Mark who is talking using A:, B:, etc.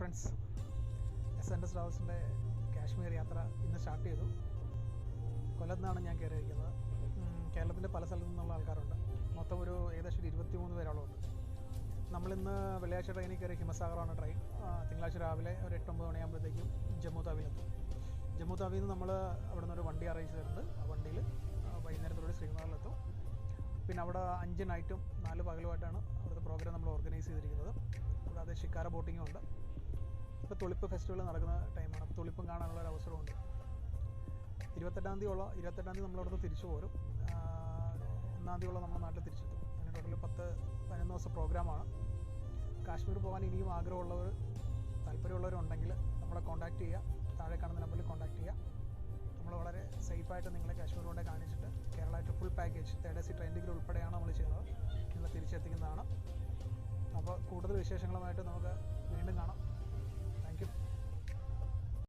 A: Friends S N S ട്രാവൽസിന്റെ കാശ്മീർ യാത്ര ഇന്ന് സ്റ്റാർട്ട് ചെയ്തു. കൊല്ലത്ത് നിന്നാണ് ഞാൻ കയറിയിരിക്കുന്നത്. കേരളത്തിന്റെ പല സ്ഥലത്തു നിന്നുള്ള ആൾക്കാരുണ്ട്. മൊത്തം ഒരു ഏകദേശം ഒരു ഇരുപത്തി മൂന്ന് പേരോളമുണ്ട്. നമ്മളിന്ന് വെള്ളിയാഴ്ച ട്രെയിനിൽ കയറി ഹിമസാഗറാണ് ട്രെയിൻ തിങ്കളാഴ്ച രാവിലെ ഒരു എട്ടൊമ്പത് മണിയാകുമ്പോഴത്തേക്കും ജമ്മു താവിയിലെത്തും ജമ്മു താവിയിൽ നിന്ന് നമ്മൾ അവിടെ നിന്ന് ഒരു വണ്ടി അറേഞ്ച് ചെയ്തിട്ടുണ്ട്. ആ വണ്ടിയിൽ വൈകുന്നേരത്തോടെ ശ്രീനഗറിലെത്തും പിന്നെ അവിടെ അഞ്ച് നൈറ്റും നാല് പകലുമായിട്ടാണ് അവിടുത്തെ പ്രോഗ്രാം നമ്മൾ ഓർഗനൈസ് ചെയ്തിരിക്കുന്നത്. കൂടാതെ ഷിക്കാര ബോട്ടിങ്ങും ഉണ്ട്. ഇപ്പോൾ തുളിപ്പ് ഫെസ്റ്റിവൽ നടക്കുന്ന ടൈമാണ് അപ്പോൾ തുളിപ്പും കാണാനുള്ള ഒരു അവസരമുണ്ട് ഇരുപത്തെട്ടാം തീയതി ഉള്ള ഇരുപത്തെട്ടാം തീയതി നമ്മളവിടുന്ന് തിരിച്ചു പോരും. ഒന്നാം തീയതി ഉള്ള നമ്മുടെ നാട്ടിൽ തിരിച്ചെത്തും. അങ്ങനെ ടോട്ടൽ പത്ത് പതിനൊന്ന് ദിവസം പ്രോഗ്രാമാണ് കാശ്മീർ പോകാൻ ഇനിയും ആഗ്രഹമുള്ളവർ താല്പര്യമുള്ളവരുണ്ടെങ്കിൽ നമ്മളെ കോൺടാക്റ്റ് ചെയ്യുക. താഴെ കാണുന്ന നമ്പറിൽ കോൺടാക്റ്റ് ചെയ്യുക. നമ്മൾ വളരെ സേഫായിട്ട് നിങ്ങളെ കാശ്മീർ കൊണ്ട് കാണിച്ചിട്ട് Kerala to full package third C degree ഉൾപ്പെടെയാണ് നമ്മൾ ചെയ്യുന്നത്. നിങ്ങളെ തിരിച്ചെത്തിക്കുന്നതാണ്. അപ്പോൾ കൂടുതൽ വിശേഷങ്ങളുമായിട്ട് നമുക്ക്